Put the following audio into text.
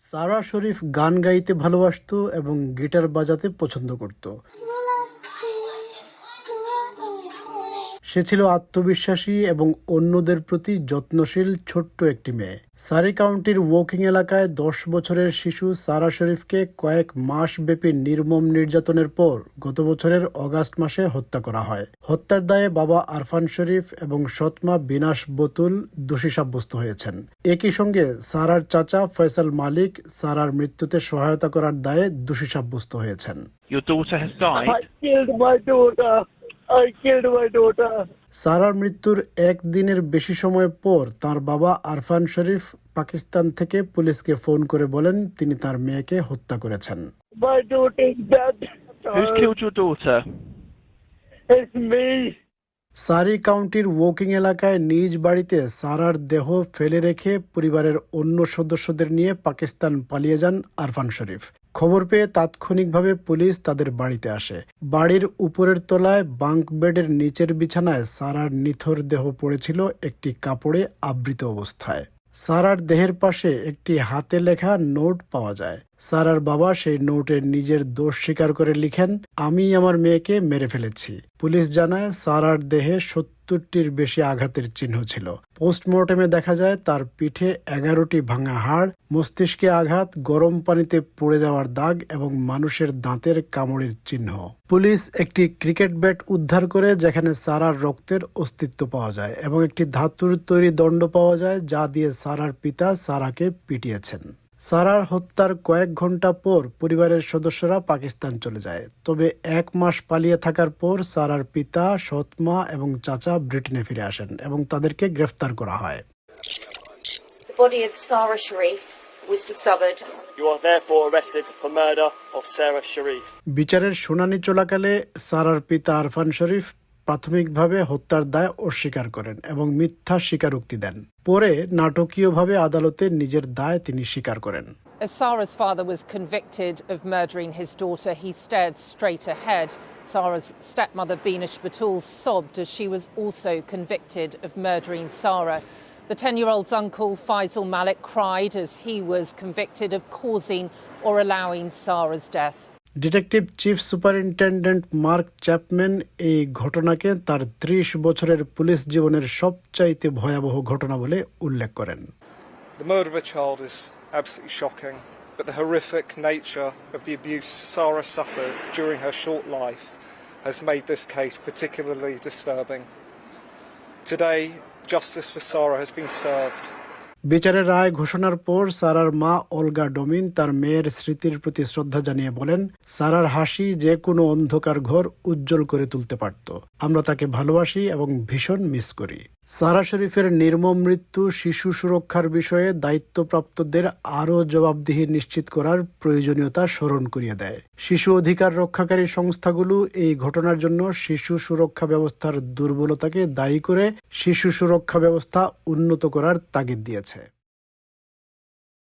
সারা শরীফ গান গাইতে ভালোবাসত এবং গিটার বাজাতে পছন্দ করত। সে ছিল আত্মবিশ্বাসী এবং অন্যদের প্রতি যত্নশীল ছোট্ট একটি মেয়ে সারি কাউন্টির ওয়াকিং এলাকায় দশ বছরের শিশু সারা শরীফকে কয়েক মাস ব্যাপী নির্মম নির্যাতনের পর গত বছরের অগাস্ট মাসে হত্যা করা হয় হত্যার দায়ে বাবা আরফান শরীফ এবং সৎমা বিনাশ বতুল দোষী সাব্যস্ত হয়েছেন একই সঙ্গে সারার চাচা ফয়সাল মালিক সারার মৃত্যুতে সহায়তা করার দায়ে দোষী সাব্যস্ত হয়েছেন Your daughter has died. I killed my daughter. I killed my daughter. সারার মৃত্যুর একদিনের বেশি সময় পর তার বাবা আরফান শরীফ পাকিস্তান থেকে পুলিশকে ফোন করে বলেন তিনি তার মেয়েকে হত্যা করেছেন. Who's killed your daughter? It's me. সারি কাউন্টির ওয়াকিং এলাকায় নিজ বাড়িতে সারার দেহ ফেলে রেখে পরিবারের অন্য সদস্যদের নিয়ে পাকিস্তান পালিয়ে যান আরফান শরীফ খবর পেয়ে তাৎক্ষণিকভাবে পুলিশ তাদের বাড়িতে আসে। বাড়ির উপরের তলায় বাঙ্ক বেডের নিচের বিছানায় সারার নিথর দেহ পড়েছিল একটি কাপড়ে আবৃত অবস্থায়। সারার দেহের পাশে একটি হাতে লেখা নোট পাওয়া যায়। সারার বাবা সেই নোটে নিজের দোষ স্বীকার করে লিখেন, আমি আমার মেয়েকে মেরে ফেলেছি। পুলিশ জানায়, সারার দেহে সত্তরটির বেশি আঘাতের চিহ্ন ছিল। পোস্টমর্টেমে দেখা যায়, তার পিঠে এগারোটি ভাঙা হাড়, মস্তিষ্কে আঘাত, গরম পানিতে পড়ে যাওয়ার দাগ এবং মানুষের দাঁতের কামড়ের চিহ্ন। পুলিশ একটি ক্রিকেট ব্যাট উদ্ধার করে, যেখানে সারার রক্তের অস্তিত্ব পাওয়া যায় এবং একটি ধাতুর তৈরি দণ্ড পাওয়া যায়, যা দিয়ে সারার পিতা সারাকে পিটিয়েছেন। সারার হত্যার কয়েক ঘণ্টা পর পরিবারের সদস্যরা পাকিস্তান চলে যায়। তবে এক মাস পালিয়ে থাকার পর সারার পিতা সৎমা এবং চাচা ব্রিটেনে ফিরে আসেন এবং তাদেরকে গ্রেফতার করা হয়। Body of Sarah Sharif was discovered. You are therefore arrested for murder of Sarah Sharif. বিচারের শুনানি চলাকালে সারার পিতা আরফান শরীফ প্রাথমিকভাবে হত্যার দায় অস্বীকার করেন এবং মিথ্যা স্বীকারোক্তি দেন পরে নাটকীয়ভাবে আদালতে নিজের দায় তিনি স্বীকার করেন As Sarah's father was convicted of murdering his daughter, he stared straight ahead. Sarah's stepmother, Beanish Batul, sobbed as she was also convicted of murdering Sarah. The 10 year old's uncle, Faisal Malik, cried as he was convicted of causing or allowing Sarah's death. Detective chief superintendent Mark Chapman এই ঘটনাকে তার ত্রিশ বছরের police জীবনের সবচাইতে ভয়াবহ ঘটনা বলে উল্লেখ করেন The murder of a child is absolutely shocking, but the horrific nature of the abuse Sarah suffered during her short life has made this case particularly disturbing. Today, justice for Sarah has been served. বিচারের রায় ঘোষণার পর সারার মা অলগা domain তার মেয়ের স্মৃতির প্রতি শ্রদ্ধা জানিয়ে বলেন, সারার হাসি যে কোনো অন্ধকার ঘর উজ্জ্বল করে তুলতে পারত। আমরা তাকে ভালোবাসি এবং ভীষণ মিস করি। সারা শরীফের নির্মম মৃত্যু, শিশু সুরক্ষার বিষয়ে দায়িত্বপ্রাপ্তদের আরও জবাবদিহি নিশ্চিত করার প্রয়োজনীয়তা স্মরণ করিয়ে দেয়। শিশু অধিকার রক্ষাকারী সংস্থাগুলো এই ঘটনার জন্য শিশু সুরক্ষা ব্যবস্থার দুর্বলতাকে দায়ী করে শিশু সুরক্ষা ব্যবস্থা উন্নত করার তাগিদ দিয়েছে।